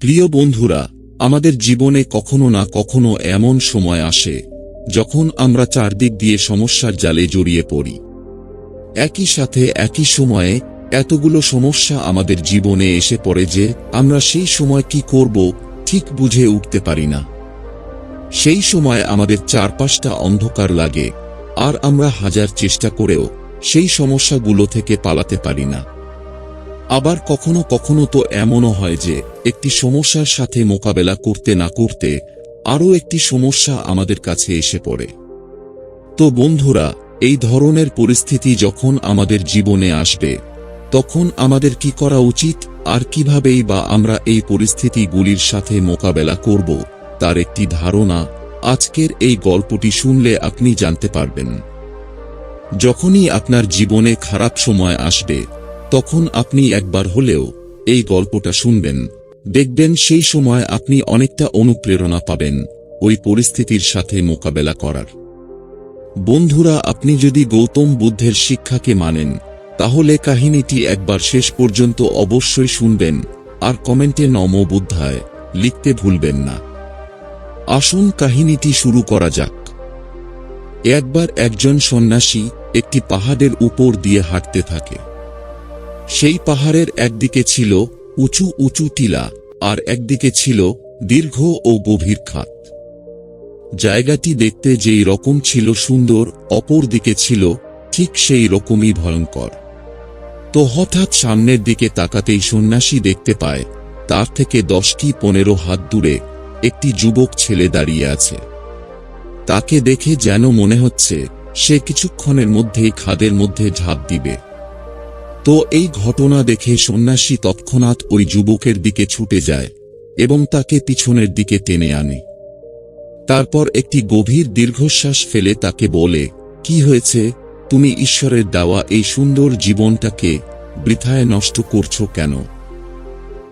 প্রিয় বন্ধুরা, আমাদের জীবনে কখনো না কখনো এমন সময় আসে, যখন আমরা চারদিক দিয়ে সমস্যার জালে জড়িয়ে পড়ি। একই সাথে একই সময়ে এতগুলো সমস্যা আমাদের জীবনে এসে পড়ে যে আমরা সেই সময় কি করব ঠিক বুঝে উঠতে পারি না। সেই সময় আমাদের চারপাশটা অন্ধকার লাগে, আর আমরা হাজার চেষ্টা করেও সেই সমস্যাগুলো থেকে পালাতে পারি না। আবার কখনো কখনো তো এমনও হয় যে একটি সমস্যার সাথে মোকাবেলা করতে না করতে আরও একটি সমস্যা আমাদের কাছে এসে পড়ে। তো বন্ধুরা, এই ধরনের পরিস্থিতি যখন আমাদের জীবনে আসবে, তখন আমাদের কি করা উচিত আর কিভাবেই বা আমরা এই পরিস্থিতিগুলির সাথে মোকাবেলা করব, তার একটি ধারণা আজকের এই গল্পটি শুনলে আপনি জানতে পারবেন। যখনই আপনার জীবনে খারাপ সময় আসবে তখন আপনি একবার হলেও এই গল্পটা শুনবেন। দেখবেন সেই সময় আপনি অনেকটা অনুপ্রেরণা পাবেন ওই পরিস্থিতির সাথে মোকাবেলা করার। বন্ধুরা, আপনি যদি গৌতম বুদ্ধের শিক্ষাকে মানেন, তাহলে কাহিনীটি একবার শেষ পর্যন্ত অবশ্যই শুনবেন আর কমেন্টে নম বুদ্ধায় লিখতে ভুলবেন না। আসুন কাহিনীটি শুরু করা যাক। একবার একজন সন্ন্যাসী একটি পাহাড়ের উপর দিয়ে হাঁটতে থাকে। সেই পাহাড়ের একদিকে ছিল উঁচু উঁচু টিলা আর একদিকে ছিল দীর্ঘ ও গভীর খাত। জায়গাটি দেখতে যেই রকম ছিল সুন্দর, অপর দিকে ছিল ঠিক সেই রকমই ভয়ঙ্কর। তো হঠাৎ সামনের দিকে তাকাতেই সন্ন্যাসী দেখতে পায়, তার থেকে দশটি পনেরো হাত দূরে একটি যুবক ছেলে দাঁড়িয়ে আছে। তাকে দেখে যেন মনে হচ্ছে সে কিছুক্ষণের মধ্যেই খাদের মধ্যে ঝাঁপ দিবে। তো এই ঘটনা দেখে সন্ন্যাসী তৎক্ষণাৎ ওই যুবকের দিকে ছুটে যায় এবং তাকে পিছনের দিকে টেনে আনে। তারপর একটি গভীর দীর্ঘশ্বাস ফেলে তাকে বলে, কি হয়েছে? তুমি ঈশ্বরের দেওয়া এই সুন্দর জীবনটাকে বৃথায় নষ্ট করছ কেন?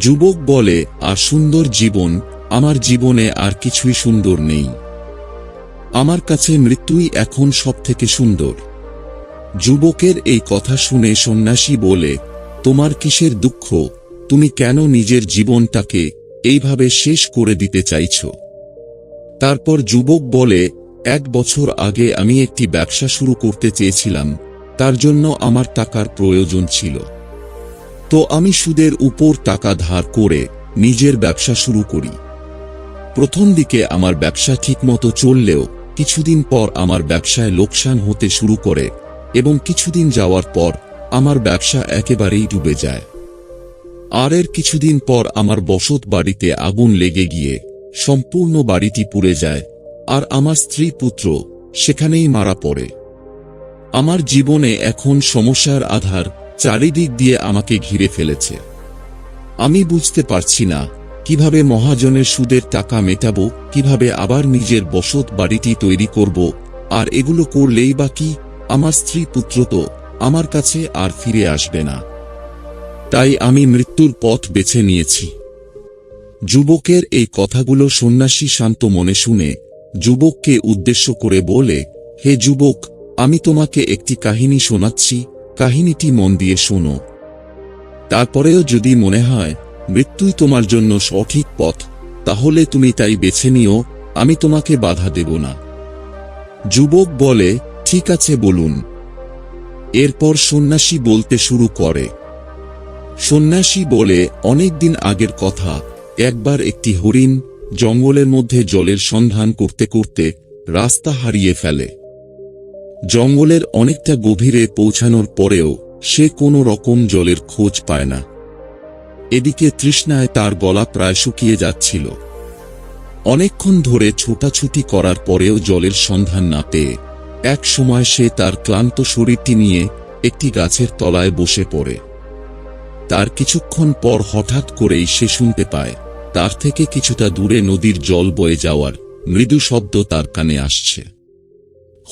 যুবক বলে, আর সুন্দর জীবন, আমার জীবনে আর কিছুই সুন্দর নেই। আমার কাছে মৃত্যুই এখন সব থেকে সুন্দর। যুবকের এই কথা শুনে সন্ন্যাসী বলে, তোমার কিসের দুঃখ? তুমি কেন নিজের জীবনটাকে এইভাবে শেষ করে দিতে চাইছ? তারপর যুবক বলে, এক বছর আগে আমি একটি ব্যবসা শুরু করতে চেয়েছিলাম, তার জন্য আমার টাকার প্রয়োজন ছিল। তো আমি সুদের উপর টাকা ধার করে নিজের ব্যবসা শুরু করি। প্রথম দিকে আমার ব্যবসা ঠিকমতো চললেও কিছুদিন পর আমার ব্যবসায় লোকসান হতে শুরু করে এবং কিছুদিন যাওয়ার পর আমার ব্যবসা একেবারেই ডুবে যায়। আর এর কিছুদিন পর আমার বসত বাড়িতে আগুন লেগে গিয়ে সম্পূর্ণ বাড়িটি পুড়ে যায় আর আমার স্ত্রী পুত্র সেখানেই মারা পড়ে। আমার জীবনে এখন সমস্যার আধার চারিদিক দিয়ে আমাকে ঘিরে ফেলেছে। আমি বুঝতে পারছি না কীভাবে মহাজনের সুদের টাকা মেটাবো, কীভাবে আবার নিজের বসত বাড়িটি তৈরি করব, আর এগুলো করলেই বা কি আমার স্ত্রী পুত্র তো আমার কাছে আর ফিরে আসবে না। তাই আমি মৃত্যুর পথ বেছে নিয়েছি। যুবকের এই কথাগুলো সন্ন্যাসী শান্ত মনে শুনে যুবককে উদ্দেশ্য করে বলে, হে যুবক, আমি তোমাকে একটি কাহিনী শোনাচ্ছি। কাহিনীটি মন দিয়ে শোনো। তারপরেও যদি মনে হয় মৃত্যুই তোমার জন্য সঠিক পথ, তাহলে তুমি তাই বেছে নিও, আমি তোমাকে বাধা দেব না। যুবক বলে ঠিক আছে বলুন। এরপর সন্ন্যাসী বলতে শুরু করে। সন্ন্যাসী বলে অনেকদিন আগের কথা। একবার একটি হরিণ জঙ্গলের মধ্যে জলের সন্ধান করতে করতে রাস্তা হারিয়ে ফেলে। জঙ্গলের অনেকটা গভীরে পৌঁছানোর পরেও সে কোনো রকম জলের খোঁজ পায় না। এদিকে তৃষ্ণায় তার গলা প্রায় শুকিয়ে যাচ্ছিল। অনেকক্ষণ ধরে ছোটাছুটি করার পরেও জলের সন্ধান না পেয়ে এক সময় সে তার ক্লান্ত শরীরটি নিয়ে একটি গাছের তলায় বসে পড়ে। তার কিছুক্ষণ পর হঠাৎ করেই সে শুনতে পায়, তার থেকে কিছুটা দূরে নদীর জল বয়ে যাওয়ার মৃদু শব্দ তার কানে আসছে।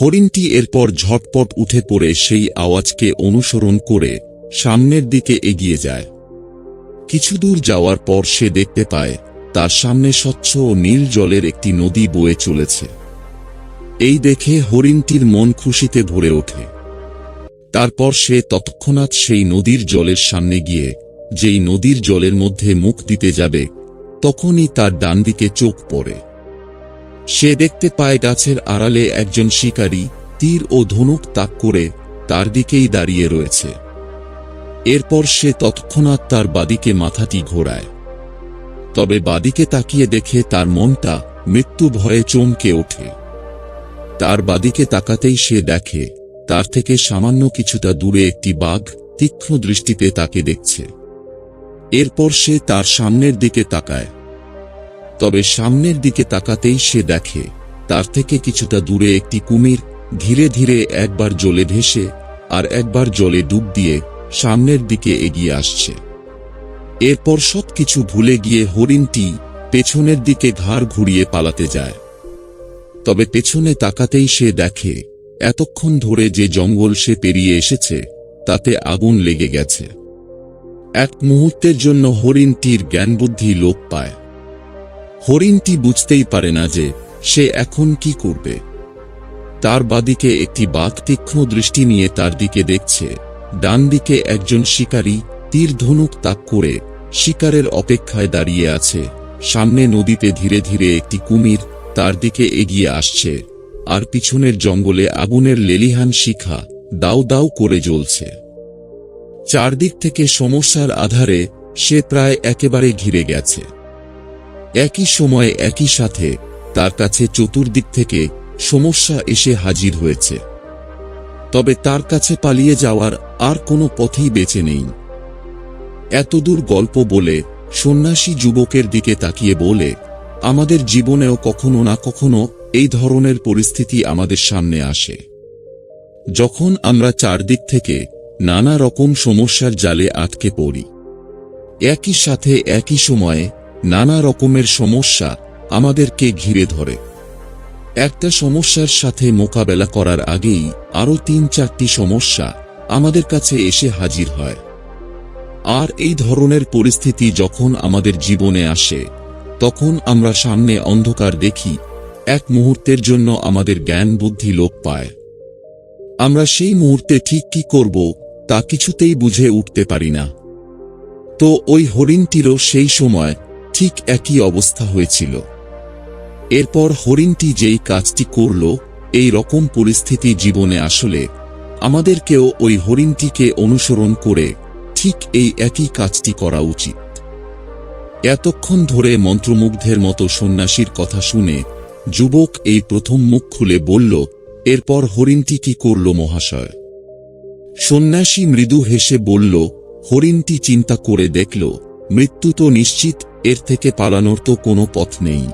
হরিণটি এরপর ঝটপট উঠে পড়ে সেই আওয়াজকে অনুসরণ করে সামনের দিকে এগিয়ে যায়। কিছু দূর যাওয়ার পর সে দেখতে পায়, তার সামনে স্বচ্ছ ও নীল জলের একটি নদী বয়ে চলেছে। এই দেখে হরিণটির মন খুশিতে ভরে ওঠে। তারপর সে তৎক্ষণাৎ সেই নদীর জলের সামনে গিয়ে যেই নদীর জলের মধ্যে মুখ দিতে যাবে, তখনই তার ডান দিকে চোখ পড়ে। সে দেখতে পায় গাছের আড়ালে একজন শিকারী তীর ও ধনুক তাক করে তার দিকেই দাঁড়িয়ে রয়েছে। এরপর সে তৎক্ষণাৎ তার বাদিকে মাথাটি ঘোরায়। তবে বাদিকে তাকিয়ে দেখে তার মনটা মৃত্যু ভয়ে চমকে ওঠে। তার বাদিকে তাকাতেই সে দেখে, তার থেকে সামান্য কিছুটা দূরে একটি বাঘ তীক্ষ্ণ দৃষ্টিতে তাকে দেখছে। এরপর সে তার সামনের দিকে তাকায়। তবে সামনের দিকে তাকাতেই সে দেখে, তার থেকে কিছুটা দূরে একটি কুমির ধীরে ধীরে একবার জলে ভেসে আর একবার জলে ডুব দিয়ে সামনের দিকে এগিয়ে আসছে। এরপর সবকিছু ভুলে গিয়ে হরিণটি পেছনের দিকে ঘাড় ঘুরিয়ে পালাতে যায়। তবে পেছনে তাকাতেই সে দেখে, এতক্ষণ ধরে যে জঙ্গল সে পেরিয়ে এসেছে, তাতে আগুন লেগে গেছে। এক মুহূর্তের জন্য হরিণটির জ্ঞানবুদ্ধি লোপ পায়। হরিণটি বুঝতেই পারে না যে, সে এখন কি করবে। তার বাদিকে একটি বাঘ তীক্ষ্ণ দৃষ্টি নিয়ে তার দিকে দেখছে। ডান দিকে একজন শিকারী তীর ধনুক তাক করে শিকারের অপেক্ষায় দাঁড়িয়ে আছে। সামনে নদীতে ধীরে ধীরে একটি কুমির তার দিকে এগিয়ে আসছে, আর পিছনের জঙ্গলে আগুনের লেলিহান শিখা দাউ দাউ করে জ্বলছে। চারদিক থেকে সমস্যার আধারে সে প্রায় একেবারে ঘিরে গেছে। একই সময়ে একই সাথে তার কাছে চতুর্দিক থেকে সমস্যা এসে হাজির হয়েছে। তবে তার কাছে পালিয়ে যাওয়ার আর কোনো পথেই বেঁচে নেই। এতদূর গল্প বলে সন্ন্যাসী যুবকের দিকে তাকিয়ে বলে আমাদের জীবনেও কখনো না কখনো এই ধরনের পরিস্থিতি আমাদের সামনে আসে। যখন আমরা চারদিক থেকে নানা রকম সমস্যার জালে আটকে পড়ি, একই সাথে একই সময়ে নানা রকমের সমস্যা আমাদেরকে ঘিরে ধরে। একটা সমস্যার সাথে মোকাবেলা করার আগেই আরও তিন চারটি সমস্যা আমাদের কাছে এসে হাজির হয়। আর এই ধরনের পরিস্থিতি যখন আমাদের জীবনে আসে তখন আমরা সামনে অন্ধকার দেখি, এক মুহূর্তের জন্য আমাদের জ্ঞান বুদ্ধি লোপ পায়। আমরা সেই মুহূর্তে ঠিক কি করব, তা কিছুতেই বুঝে উঠতে পারি না। তো ওই হরিণটিরও সেই সময় ঠিক একই অবস্থা হয়েছিল। এরপর হরিণটি যেই কাজটি করল, এই রকম পরিস্থিতি জীবনে আসলে আমাদেরকেও ওই হরিণটিকে অনুসরণ করে ঠিক এই একই কাজটি করা উচিত। এতক্ষণ ধরে মন্ত্রমুগ্ধের মতো সন্ন্যাসীর কথা শুনে যুবক এই প্রথম মুখ খুলে বলল, এরপর হরিণটি কি করল মহাশয়? সন্ন্যাসী মৃদু হেসে বলল, হরিণটি চিন্তা করে দেখল, মৃত্যু তো নিশ্চিত, এর থেকে পালানোর তো কোনো পথ নেই।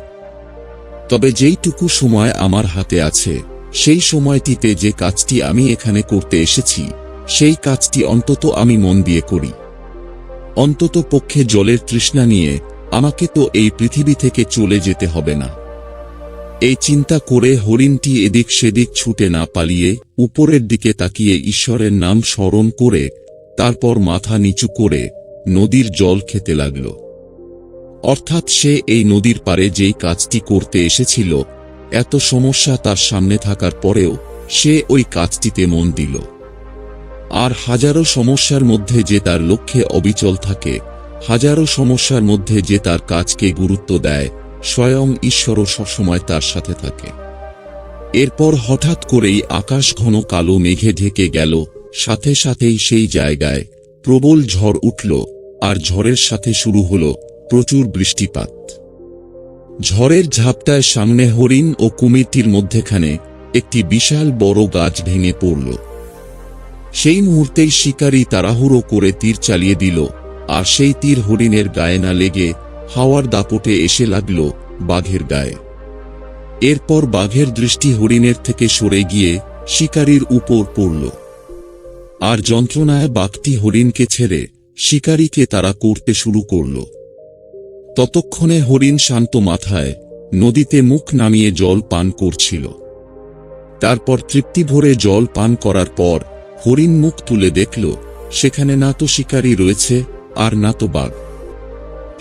তবে যেইটুকু সময় আমার হাতে আছে, সেই সময়টিতে যে কাজটি আমি এখানে করতে এসেছি, সেই কাজটি অন্তত আমি মন দিয়ে করি। অন্তত পক্ষে জলের তৃষ্ণা নিয়ে আমাকে তো এই পৃথিবী থেকে চলে যেতে হবে না। এই চিন্তা করে হরিণটি এদিক সেদিক ছুটে না পালিয়ে উপরের দিকে তাকিয়ে ঈশ্বরের নাম স্মরণ করে তারপর মাথা নিচু করে নদীর জল খেতে লাগল। অর্থাৎ সে এই নদীর পারে যেই কাজটি করতে এসেছিল, এত সমস্যা তার সামনে থাকার পরেও সে ওই কাজটিতে মন দিল। আর হাজারো সমস্যার মধ্যে যে তার লক্ষ্যে অবিচল থাকে, হাজারো সমস্যার মধ্যে যে তার কাজকে গুরুত্ব দেয়, স্বয়ং ঈশ্বরও সবসময় তার সাথে থাকে। এরপর হঠাৎ করেই আকাশ ঘন কালো মেঘে ঢেকে গেল, সাথে সাথেই সেই জায়গায় প্রবল ঝড় উঠল আর ঝড়ের সাথে শুরু হল প্রচুর বৃষ্টিপাত। ঝড়ের ঝাপটায় সামনে হরিণ ও কুমিরটির মধ্যেখানে একটি বিশাল বড় গাছ ভেঙে পড়ল। সেই মুহূর্তেই শিকারী তাড়াহুড়ো করে তীর চালিয়ে দিল, আর সেই তীর হরিণের গায়ে না লেগে হাওয়ার দাপটে এসে লাগল বাঘের গায়ে। এরপর বাঘের দৃষ্টি হরিণের থেকে সরে গিয়ে শিকারীর উপর পড়ল। আর যন্ত্রণায় বাঘটি হরিণকে ছেড়ে শিকারীকে তারা করতে শুরু করল। ততক্ষণে হরিণ শান্ত মাথায় নদীতে মুখ নামিয়ে জল পান করছিল। তারপর তৃপ্তি ভরে জল পান করার পর হরিণ মুখ তুলে দেখল, সেখানে না তো শিকারী রয়েছে, আর না তো বাঘ।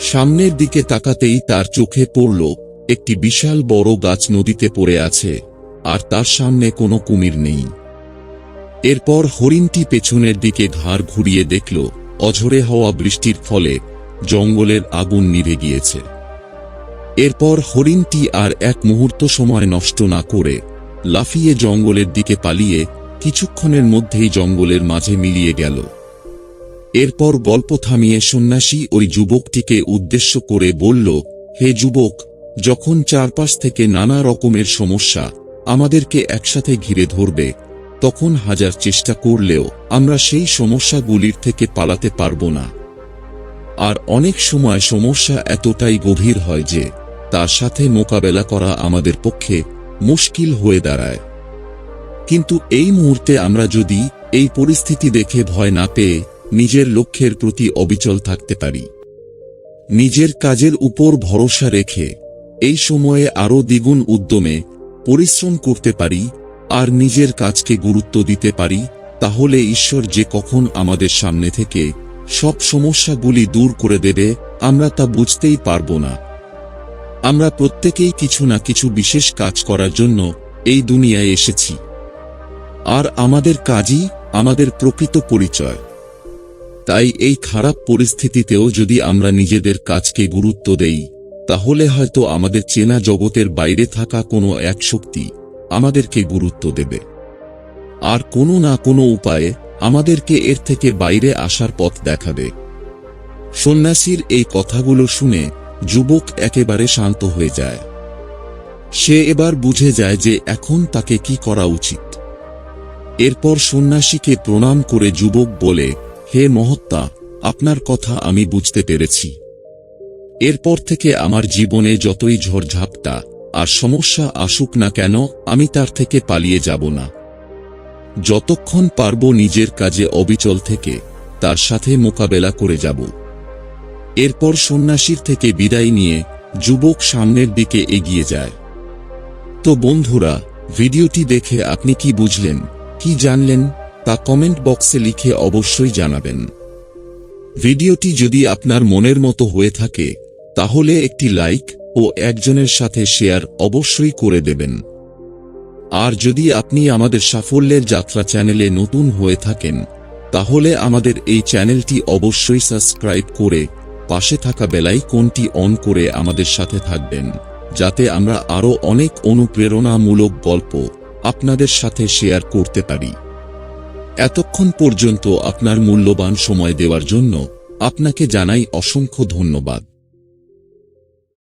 সামনের দিকে তাকাতেই তার চোখে পড়ল একটি বিশাল বড় গাছ নদীতে পড়ে আছে, আর তার সামনে কোনো কুমির নেই। এরপর হরিণটি পেছনের দিকে ঘাড় ঘুরিয়ে দেখল, অঝরে হওয়া বৃষ্টির ফলে জঙ্গলের আগুন নিভে গিয়েছে। এরপর হরিণটি আর এক মুহূর্ত সময় নষ্ট না করে লাফিয়ে জঙ্গলের দিকে পালিয়ে কিছুক্ষণের মধ্যেই জঙ্গলের মাঝে মিলিয়ে গেল। এরপর গল্প থামিয়ে সন্ন্যাসী ওই যুবকটিকে উদ্দেশ্য করে বলল, হে যুবক, যখন চারপাশ থেকে নানা রকমের সমস্যা আমাদেরকে একসাথে ঘিরে ধরবে, তখন হাজার চেষ্টা করলেও আমরা সেই সমস্যাগুলির থেকে পালাতে পারব না। আর অনেক সময় সমস্যা এতটাই গভীর হয় যে তার সাথে মোকাবেলা করা আমাদের পক্ষে মুশকিল হয়ে দাঁড়ায়। কিন্তু এই মুহূর্তে আমরা যদি এই পরিস্থিতি দেখে ভয় না পেয়ে নিজের লক্ষ্যের প্রতি অবিচল থাকতে পারি। নিজের কাজের উপর ভরসা রেখে এই সময়ে আরও দ্বিগুণ উদ্যমে পরিশ্রম করতে পারি আর নিজের কাজকে গুরুত্ব দিতে পারি, তাহলে ঈশ্বর যে কখন আমাদের সামনে থেকে সব সমস্যাগুলি দূর করে দেবে, আমরা তা বুঝতেই পারব না। আমরা প্রত্যেকেই কিছু না কিছু বিশেষ কাজ করার জন্য এই দুনিয়ায় এসেছি। আর আমাদের কাজই আমাদের প্রকৃত পরিচয়। তাই এই খারাপ পরিস্থিতিতেও যদি আমরা নিজেদের কাজকে গুরুত্ব দেই, তাহলে হয়তো আমাদের চেনা জগতের বাইরে থাকা কোনো এক শক্তি আমাদেরকে গুরুত্ব দেবে। আর কোনো না কোনো উপায়ে আমাদেরকে এর থেকে বাইরে আসার পথ দেখাবে। সন্ন্যাসীর এই কথাগুলো শুনে যুবক একেবারে শান্ত হয়ে যায়। সে এবার বুঝে যায় যে এখন তাকে কি করা উচিত। এরপর সন্ন্যাসীকে প্রণাম করে যুবক বলে, হে মহত্তা, আপনার কথা আমি বুঝতে পেরেছি। এরপর থেকে আমার জীবনে যতই ঝড়ঝাপটা আর সমস্যা আসুক না কেন, আমি তার থেকে পালিয়ে যাব না। যতক্ষণ পারব নিজের কাজে অবিচল থেকে তার সাথে মোকাবেলা করে যাব। এরপর সন্ন্যাসীর থেকে বিদায় নিয়ে যুবক সামনের দিকে এগিয়ে যায়। তো বন্ধুরা, ভিডিওটি দেখে আপনি কি বুঝলেন? কি জানলেন, তা কমেন্ট বক্সে লিখে অবশ্যই জানাবেন। ভিডিওটি যদি আপনার মনের মতো হয়ে থাকে, তাহলে একটি লাইক ও একজনের সাথে শেয়ার অবশ্যই করে দেবেন। আর যদি আপনি আমাদের সাফল্যের যাত্রা চ্যানেলে নতুন হয়ে থাকেন, তাহলে আমাদের এই চ্যানেলটি অবশ্যই সাবস্ক্রাইব করে পাশে থাকা বেলাই কোনটি অন করে আমাদের সাথে থাকবেন, যাতে আমরা আরও অনেক অনুপ্রেরণামূলক গল্প আপনাদের সাথে শেয়ার করতে পারি। এতক্ষণ পর্যন্ত আপনার মূল্যবান সময় দেওয়ার জন্য আপনাকে জানাই অসংখ্য ধন্যবাদ।